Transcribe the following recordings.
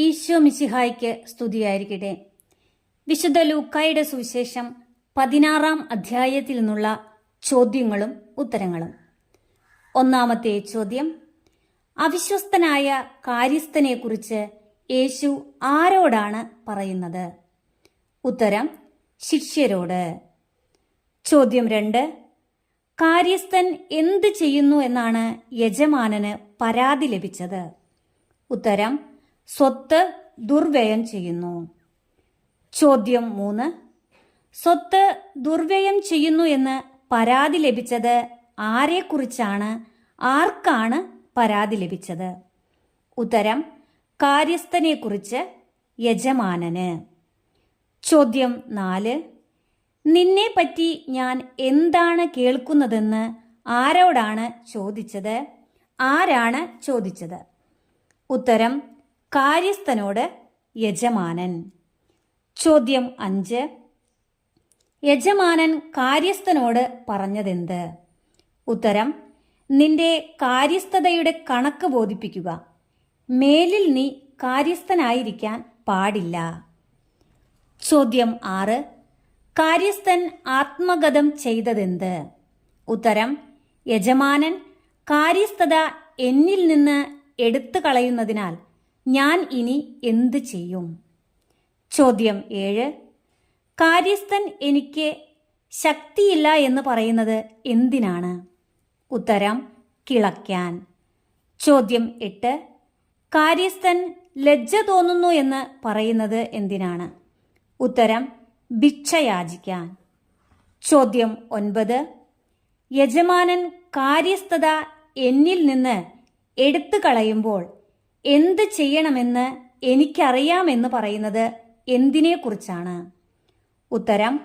ഈശോ മിശിഹായ്ക്ക് സ്തുതിയായിരിക്കട്ടെ. വിശുദ്ധ ലൂക്കായുടെ സുവിശേഷം പതിനാറാം അധ്യായത്തിൽ നിന്നുള്ള ചോദ്യങ്ങളും ഉത്തരങ്ങളും. ഒന്നാമത്തെ ചോദ്യം അവിശ്വസ്തനായ കാര്യസ്ഥനെക്കുറിച്ച് യേശു ആരോടാണ് പറയുന്നത്? ഉത്തരം ശിഷ്യരോട്. ചോദ്യം രണ്ട് കാര്യസ്ഥൻ എന്ത് ചെയ്യുന്നു എന്നാണ് യജമാനന് പരാതി ലഭിച്ചത്? ഉത്തരം സ്വത്ത് ദുർവ്യയം ചെയ്യുന്നു. ചോദ്യം മൂന്ന്. സ്വത്ത് ദുർവ്യയം ചെയ്യുന്നു എന്ന് പരാതി ലഭിച്ചത് ആരെക്കുറിച്ചാണ്? ആർക്കാണ് പരാതി ലഭിച്ചത്? ഉത്തരം കാര്യസ്ഥനെക്കുറിച്ച് യജമാനന്. ചോദ്യം നാല്. നിന്നെ പറ്റി ഞാൻ എന്താണ് കേൾക്കുന്നതെന്ന് ആരോടാണ് ചോദിച്ചത്? ആരാണ് ചോദിച്ചത്? ഉത്തരം കാര്യസ്ഥനോട് യജമാനൻ. ചോദ്യം അഞ്ച്. യജമാനൻ കാര്യസ്ഥനോട് പറഞ്ഞതെന്ത്? ഉത്തരം നിന്റെ കാര്യസ്ഥതയുടെ കണക്ക് ബോധിപ്പിക്കുക. മേലിൽ നീ കാര്യസ്ഥനായിരിക്കാൻ പാടില്ല. ചോദ്യം ആറ്. കാര്യസ്ഥൻ ആത്മഗതം ചെയ്തതെന്ത്? ഉത്തരം യജമാനൻ കാര്യസ്ഥത എന്നിൽ നിന്ന് എടുത്തു കളയുന്നതിനാൽ ഞാൻ ഇനി എന്ത് ചെയ്യും? ചോദ്യം ഏഴ്. കാര്യസ്ഥൻ എനിക്ക് ശക്തിയില്ല എന്ന് പറയുന്നത് എന്തിനാണ്? ഉത്തരം കിളയ്ക്കാൻ. ചോദ്യം എട്ട്. കാര്യസ്ഥൻ ലജ്ജ തോന്നുന്നു എന്ന് പറയുന്നത് എന്തിനാണ്? ഉത്തരം ഭിക്ഷയാചിക്കാൻ ചോദ്യം ഒൻപത്. യജമാനൻ കാര്യസ്ഥത എന്നിൽ നിന്ന് എടുത്തു കളയുമ്പോൾ എന്ത് ചെയ്യണമെന്ന് എനിക്കറിയാമെന്ന് പറയുന്നത് എന്തിനെക്കുറിച്ചാണ്? ഉത്തരം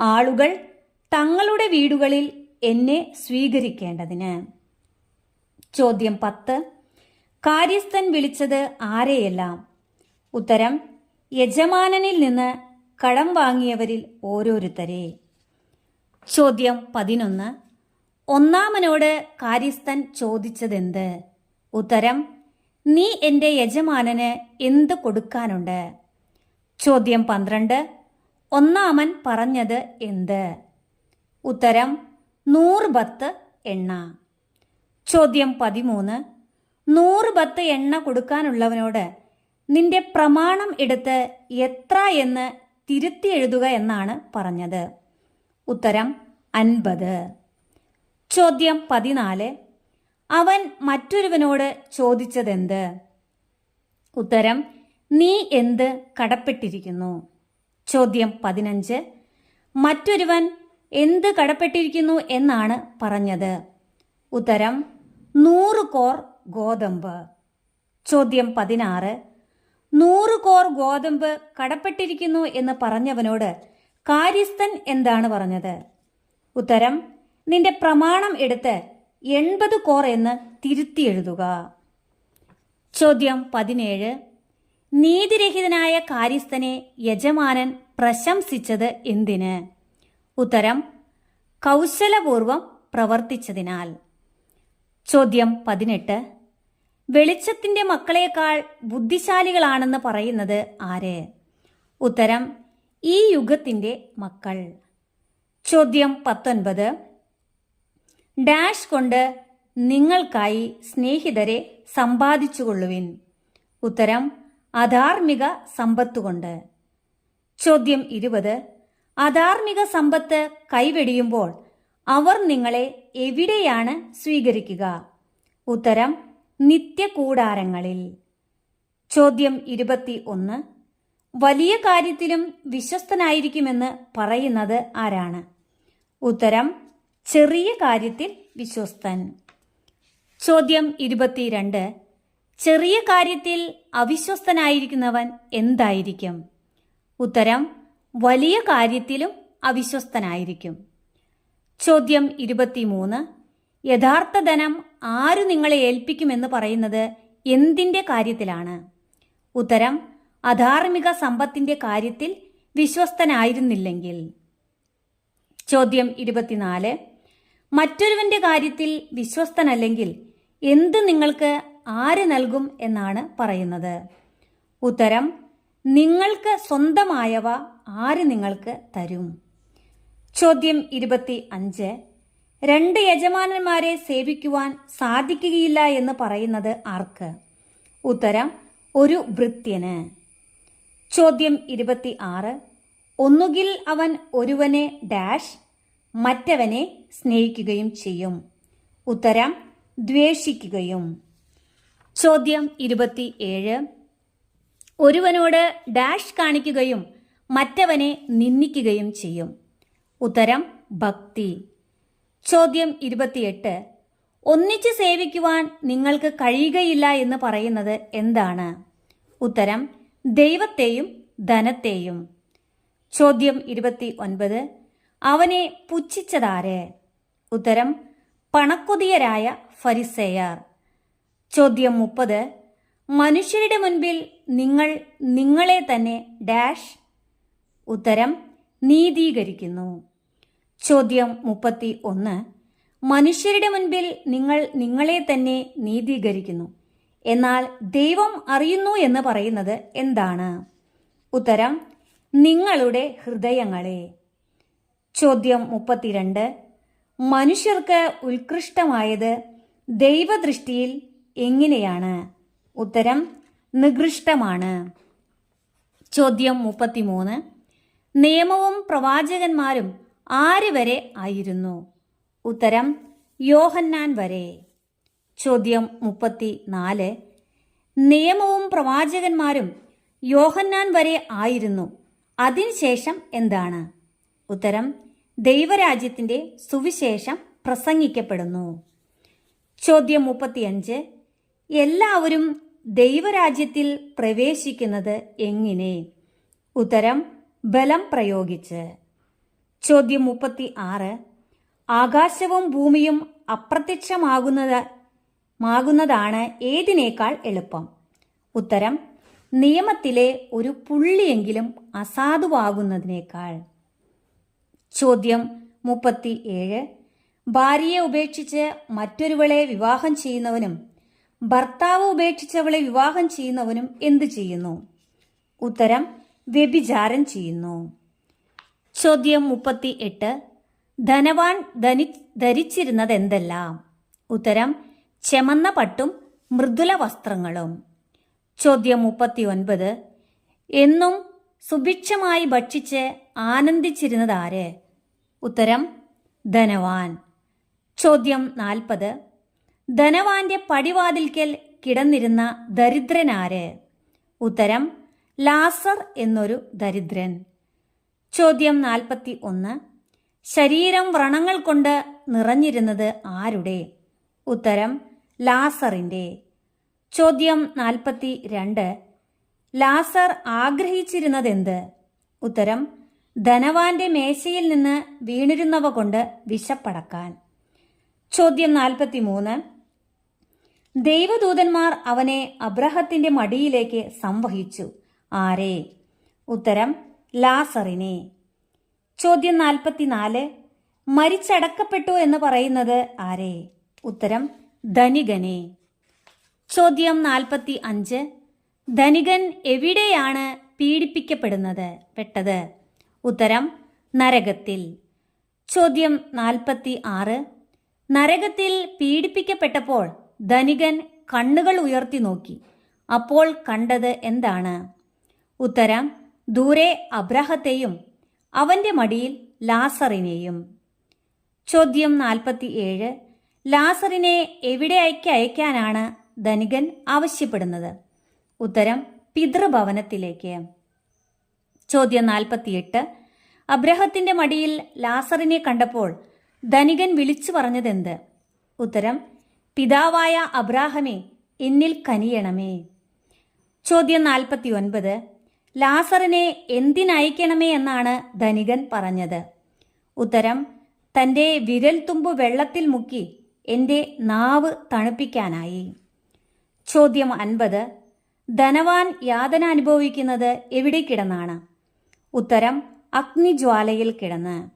ആളുകൾ തങ്ങളുടെ വീടുകളിൽ എന്നെ സ്വീകരിക്കേണ്ടതിന്. ചോദ്യം പത്ത് കാര്യസ്ഥൻ വിളിച്ചത് ആരെയെല്ലാം? ഉത്തരം യജമാനനിൽ നിന്ന് കടം വാങ്ങിയവരിൽ ഓരോരുത്തരെ. ചോദ്യം പതിനൊന്ന് ഒന്നാമനോട് കാര്യസ്ഥൻ ചോദിച്ചതെന്ത്? ഉത്തരം നീ എന്റെ യജമാനന് എന്ത് കൊടുക്കാനുണ്ട്? ചോദ്യം പന്ത്രണ്ട്. ഒന്നാമൻ പറഞ്ഞത് എന്ത്? ഉത്തരം നൂറ് ബത്ത് എണ്ണ. ചോദ്യം പതിമൂന്ന്. നൂറ് ബത്ത് എണ്ണ കൊടുക്കാനുള്ളവനോട് നിന്റെ പ്രമാണം എടുത്ത് എത്ര എന്ന് തിരുത്തി എഴുതുക എന്നാണ് പറഞ്ഞത്. ഉത്തരം അൻപത്. ചോദ്യം പതിനാല്. അവൻ മറ്റൊരുവനോട് ചോദിച്ചതെന്ത്? ഉത്തരം നീ എന്ത് കടപ്പെട്ടിരിക്കുന്നു? ചോദ്യം പതിനഞ്ച്. മറ്റൊരുവൻ എന്ത് കടപ്പെട്ടിരിക്കുന്നു എന്നാണ് പറഞ്ഞത്? ഉത്തരം നൂറ് കോർ ഗോതമ്പ്. ചോദ്യം പതിനാറ്. നൂറ് കോർ ഗോതമ്പ് കടപ്പെട്ടിരിക്കുന്നു എന്ന് പറഞ്ഞവനോട് കാര്യസ്ഥൻ എന്താണ് പറഞ്ഞത്? ഉത്തരം നിന്റെ പ്രമാണം എടുത്ത് എൺപത് കോർ എന്ന് തിരുത്തി എഴുതുക. ചോദ്യം പതിനേഴ്. നീതിരഹിതനായ കാര്യസ്ഥനെ യജമാനൻ പ്രശംസിച്ചത് എന്തിന്? ഉത്തരം കൗശലപൂർവം പ്രവർത്തിച്ചതിനാൽ. ചോദ്യം പതിനെട്ട്. വെളിച്ചത്തിന്റെ മക്കളേക്കാൾ ബുദ്ധിശാലികളാണെന്ന് പറയുന്നത് ആര്? ഉത്തരം ഈ യുഗത്തിന്റെ മക്കൾ. ചോദ്യം പത്തൊൻപത്. ഡാഷ് കൊണ്ട് നിങ്ങൾക്കായി സ്നേഹിതരെ സമ്പാദിച്ചുകൊള്ളുവിൻ. ഉത്തരം അധാർമിക സമ്പത്തുകൊണ്ട് ചോദ്യം ഇരുപത്. അധാർമിക സമ്പത്ത് കൈവെടിയുമ്പോൾ അവർ നിങ്ങളെ എവിടെയാണ് സ്വീകരിക്കുക? ഉത്തരം നിത്യകൂടാരങ്ങളിൽ. ചോദ്യം ഇരുപത്തി ഒന്ന് വലിയ കാര്യത്തിലും വിശ്വസ്തനായിരിക്കുമെന്ന് പറയുന്നത് ആരാണ്? ഉത്തരം ചെറിയ കാര്യത്തിൽ വിശ്വസ്തൻ. ചോദ്യം ഇരുപത്തിരണ്ട്. ചെറിയ കാര്യത്തിൽ അവിശ്വസ്തനായിരിക്കുന്നവൻ എന്തായിരിക്കും? ഉത്തരം വലിയ കാര്യത്തിലും അവിശ്വസ്തനായിരിക്കും. ചോദ്യം ഇരുപത്തിമൂന്ന്. യഥാർത്ഥ ധനം ആര് നിങ്ങളെ ഏൽപ്പിക്കുമെന്ന് പറയുന്നത് എന്തിന്റെ കാര്യത്തിലാണ്? ഉത്തരം അധാർമിക സമ്പത്തിന്റെ കാര്യത്തിൽ വിശ്വസ്തനായിരുന്നില്ലെങ്കിൽ. ചോദ്യം ഇരുപത്തിനാല്. മറ്റൊരുവന്റെ കാര്യത്തിൽ വിശ്വസ്തനല്ലെങ്കിൽ എന്ത് നിങ്ങൾക്ക് ആര് നൽകും എന്നാണ് പറയുന്നത്. ഉത്തരം നിങ്ങൾക്ക് സ്വന്തമായവ ആര് നിങ്ങൾക്ക് തരും? ചോദ്യം ഇരുപത്തി അഞ്ച് രണ്ട് യജമാനന്മാരെ സേവിക്കുവാൻ സാധിക്കുകയില്ല എന്ന് പറയുന്നത് ആർക്ക്? ഉത്തരം ഒരു ഭൃത്യന് ചോദ്യം ഇരുപത്തി ആറ് ഒന്നുകിൽ അവൻ ഒരുവനെ ഡാഷ് മറ്റവനെ സ്നേഹിക്കുകയും ചെയ്യും. ഉത്തരം ദ്വേഷിക്കുകയും. ചോദ്യം ഇരുപത്തി ഏഴ് ഒരുവനോട് ഡാഷ് കാണിക്കുകയും മറ്റവനെ നിന്ദിക്കുകയും ചെയ്യും. ഉത്തരം ഭക്തി. ചോദ്യം ഇരുപത്തിയെട്ട്. ഒന്നിച്ച് സേവിക്കുവാൻ നിങ്ങൾക്ക് കഴിയുകയില്ല എന്ന് പറയുന്നത് എന്താണ്? ഉത്തരം ദൈവത്തെയും ധനത്തെയും. ചോദ്യം ഇരുപത്തി ഒൻപത് അവനെ പുച്ഛിച്ചതാര്? ഉത്തരം പണക്കൊതിയരായ ഫരിസേയർ. ചോദ്യം മുപ്പത് മനുഷ്യരുടെ മുൻപിൽ നിങ്ങൾ നിങ്ങളെ തന്നെ ഡാഷ്? ഉത്തരം നീതീകരിക്കുന്നു. ചോദ്യം മുപ്പത്തി ഒന്ന് മനുഷ്യരുടെ മുൻപിൽ നിങ്ങൾ നിങ്ങളെ തന്നെ നീതീകരിക്കുന്നു. എന്നാൽ ദൈവം അറിയുന്നു എന്ന് പറയുന്നത് എന്താണ്? ഉത്തരം നിങ്ങളുടെ ഹൃദയങ്ങളെ. ചോദ്യം മുപ്പത്തിരണ്ട്. മനുഷ്യർക്ക് ഉത്കൃഷ്ടമായത് ദൈവദൃഷ്ടിയിൽ എങ്ങനെയാണ്? ഉത്തരം നികൃഷ്ടമാണ്. ചോദ്യം മുപ്പത്തിമൂന്ന്. നിയമവും പ്രവാചകന്മാരും ആര് വരെ ആയിരുന്നു? ഉത്തരം യോഹന്നാൻ വരെ. ചോദ്യം മുപ്പത്തി നാല് നിയമവും പ്രവാചകന്മാരും യോഹന്നാൻ വരെ ആയിരുന്നു. അതിനുശേഷം എന്താണ്? ഉത്തരം ദൈവരാജ്യത്തിന്റെ സുവിശേഷം പ്രസംഗിക്കപ്പെടുന്നു. ചോദ്യം മുപ്പത്തിയഞ്ച് എല്ലാവരും ദൈവരാജ്യത്തിൽ പ്രവേശിക്കുന്നത് എങ്ങനെ? ഉത്തരം ബലം പ്രയോഗിച്ച്. ചോദ്യം മുപ്പത്തി ആറ് ആകാശവും ഭൂമിയും അപ്രത്യക്ഷമാകുന്നത് മാകുന്നതാണ് ഏതിനേക്കാൾ എളുപ്പം? ഉത്തരം നിയമത്തിലെ ഒരു പുള്ളിയെങ്കിലും അസാധുവാകുന്നതിനേക്കാൾ. ചോദ്യം മുപ്പത്തി ഏഴ് ഭാര്യയെ ഉപേക്ഷിച്ച് മറ്റൊരുവളെ വിവാഹം ചെയ്യുന്നവനും ഭർത്താവ് ഉപേക്ഷിച്ചവളെ വിവാഹം ചെയ്യുന്നവനും എന്തു ചെയ്യുന്നു? ഉത്തരം വ്യഭിചാരം ചെയ്യുന്നു. ചോദ്യം മുപ്പത്തി എട്ട് ധനവാൻ ധനി ധരിച്ചിരുന്നത് എന്തെല്ലാം ഉത്തരം ചെമന്ന പട്ടും മൃദുല വസ്ത്രങ്ങളും. ചോദ്യം മുപ്പത്തി ഒൻപത് എന്നും സുഭിക്ഷമായി ഭക്ഷിച്ച് ആനന്ദിച്ചിരുന്നത് ആര് ഉത്തരം ധനവാൻ. ചോദ്യം നാൽപ്പത്. ധനവാന്റെ പടിവാതിൽക്കൽ കിടന്നിരുന്ന ദരിദ്രനാര്? ഉത്തരം ലാസർ എന്നൊരു ദരിദ്രൻ. ചോദ്യം നാൽപ്പത്തി ഒന്ന് ശരീരം വ്രണങ്ങൾ കൊണ്ട് നിറഞ്ഞിരുന്നത് ആരുടെ? ഉത്തരം ലാസറിന്റെ ചോദ്യം നാൽപ്പത്തി രണ്ട് ലാസർ ആഗ്രഹിച്ചിരുന്നതെന്ത്? ഉത്തരം ധനവാന്റെ മേശയിൽ നിന്ന് വീണിരുന്നവ കൊണ്ട് വിശപ്പടക്കാൻ. ചോദ്യം നാൽപ്പത്തിമൂന്ന്. ദൈവദൂതന്മാർ അവനെ അബ്രഹത്തിന്റെ മടിയിലേക്ക് സംവഹിച്ചു. ആരെ? ഉത്തരം ലാസറിനെ. ചോദ്യം നാൽപ്പത്തിനാല്. മരിച്ചടക്കപ്പെട്ടു എന്ന് പറയുന്നത് ആരെ? ഉത്തരം ധനികനെ. ചോദ്യം നാൽപ്പത്തി അഞ്ച് ധനികൻ എവിടെയാണ് പീഡിപ്പിക്കപ്പെടുന്നത്? പെട്ടത്. ഉത്തരം നരകത്തിൽ. ചോദ്യം നാൽപ്പത്തി ആറ് നരകത്തിൽ പീഡിപ്പിക്കപ്പെട്ടപ്പോൾ ധനികൻ കണ്ണുകൾ ഉയർത്തി നോക്കി. അപ്പോൾ കണ്ടത് എന്താണ്? ഉത്തരം ദൂരെ അബ്രഹത്തെയും അവന്റെ മടിയിൽ ലാസറിനെയും. ചോദ്യം നാൽപ്പത്തി ഏഴ് ലാസറിനെ എവിടേക്ക് അയക്കാനാണ് ധനികൻ ആവശ്യപ്പെടുന്നത്? ഉത്തരം പിതൃഭവനത്തിലേക്ക്. ചോദ്യം നാൽപ്പത്തിയെട്ട്. അബ്രഹത്തിന്റെ മടിയിൽ ലാസറിനെ കണ്ടപ്പോൾ ധനികൻ വിളിച്ചു പറഞ്ഞതെന്ത്? ഉത്തരം പിതാവായ അബ്രാഹമേ എന്നിൽ കനിയണമേ. ചോദ്യം നാൽപ്പത്തി ഒൻപത് ലാസറിനെ എന്തിനയക്കണമേ എന്നാണ് ധനികൻ പറഞ്ഞത്. ഉത്തരം തന്റെ വിരൽ തുമ്പ് വെള്ളത്തിൽ മുക്കി എന്റെ നാവ് തണുപ്പിക്കാനായി. ചോദ്യം അൻപത്. ധനവാൻ യാതന അനുഭവിക്കുന്നത് എവിടെ കിടന്നാണ്? ഉത്തരം അഗ്നിജ്വാലയിൽ കിടന്ന്.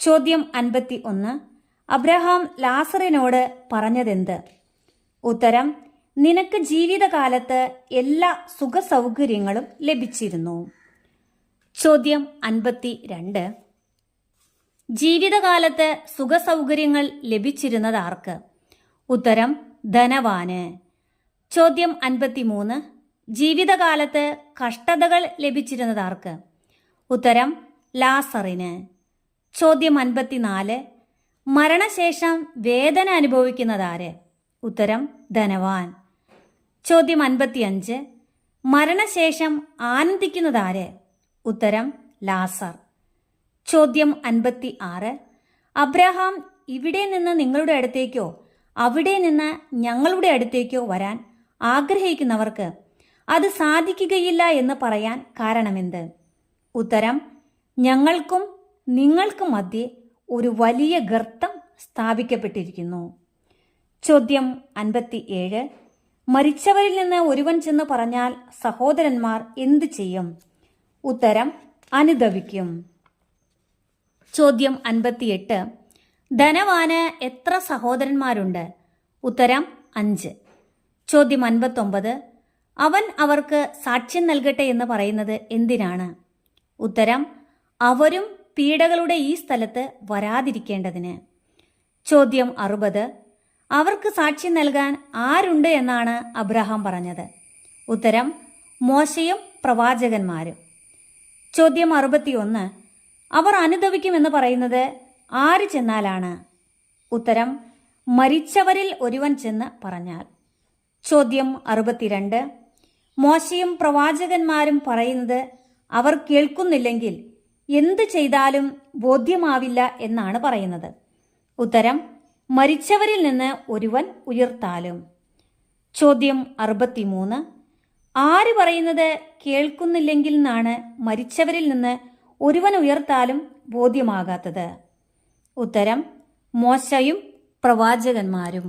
ചോദ്യം അൻപത്തി ഒന്ന് അബ്രഹാം ലാസറിനോട് പറഞ്ഞതെന്ത്? ഉത്തരം നിനക്ക് ജീവിതകാലത്ത് എല്ലാ സുഖസൗകര്യങ്ങളും ലഭിച്ചിരുന്നു. ചോദ്യം അൻപത്തി രണ്ട് ജീവിതകാലത്ത് സുഖസൗകര്യങ്ങൾ ലഭിച്ചിരുന്നത് ആർക്ക് ഉത്തരം ധനവാന്. ചോദ്യം അൻപത്തിമൂന്ന്. ജീവിതകാലത്ത് കഷ്ടതകൾ ലഭിച്ചിരുന്നത് ആർക്ക്? ഉത്തരം ലാസറിന്. ചോദ്യം അൻപത്തിനാല്. മരണശേഷം വേദന അനുഭവിക്കുന്നതാര് ഉത്തരം ധനവാൻ. ചോദ്യം അൻപത്തിയഞ്ച്. മരണശേഷം ആനന്ദിക്കുന്നതാര് ഉത്തരം ലാസർ. ചോദ്യം അൻപത്തി ആറ് അബ്രഹാം ഇവിടെ നിന്ന് നിങ്ങളുടെ അടുത്തേക്കോ അവിടെ നിന്ന് ഞങ്ങളുടെ അടുത്തേക്കോ വരാൻ ആഗ്രഹിക്കുന്നവർക്ക് അത് സാധിക്കുകയില്ല എന്ന് പറയാൻ കാരണമെന്ത്? ഉത്തരം ഞങ്ങൾക്കും നിങ്ങൾക്കും മധ്യേ ഒരു വലിയ ഗർത്തം സ്ഥാപിക്കപ്പെട്ടിരിക്കുന്നു. ചോദ്യം അൻപത്തി ഏഴ് മരിച്ചവരിൽ നിന്ന് ഒരുവൻ ചെന്ന് പറഞ്ഞാൽ സഹോദരന്മാർ എന്തു ചെയ്യും? ഉത്തരം അനുദവിക്കും. ചോദ്യം അൻപത്തിയെട്ട്. ധനവാന് എത്ര സഹോദരന്മാരുണ്ട്? ഉത്തരം അഞ്ച്. ചോദ്യം അൻപത്തൊമ്പത്. അവൻ അവർക്ക് സാക്ഷ്യം നൽകട്ടെ എന്ന് പറയുന്നത് എന്തിനാണ്? ഉത്തരം അവരും പീഡകളുടെ ഈ സ്ഥലത്ത് വരാതിരിക്കേണ്ടതിന്. ചോദ്യം അറുപത്. അവർക്ക് സാക്ഷ്യം നൽകാൻ ആരുണ്ട് എന്നാണ് അബ്രഹാം പറഞ്ഞത്. ഉത്തരം മോശയും പ്രവാചകന്മാരും. ചോദ്യം അറുപത്തിയൊന്ന്. അവർ അനുദവിക്കുമെന്ന് പറയുന്നത് ആര് ചെന്നാലാണ്? ഉത്തരം മരിച്ചവരിൽ ഒരുവൻ ചെന്ന് പറഞ്ഞാൽ. ചോദ്യം അറുപത്തിരണ്ട്. മോശയും പ്രവാചകന്മാരും പറയുന്നത് അവർ കേൾക്കുന്നില്ലെങ്കിൽ എന്ത് ചെയ്താലും ബോധ്യമാവില്ല എന്നാണ് പറയുന്നത്. ഉത്തരം മരിച്ചവരിൽ നിന്ന് ഒരുവൻ ഉയർത്താലും. ചോദ്യം അറുപത്തിമൂന്ന്. ആര് പറയുന്നത് കേൾക്കുന്നില്ലെങ്കിൽ എന്നാണ് മരിച്ചവരിൽ നിന്ന് ഒരുവൻ ഉയർത്താലും ബോധ്യമാകാത്തത്. ഉത്തരം മോശയും പ്രവാചകന്മാരും.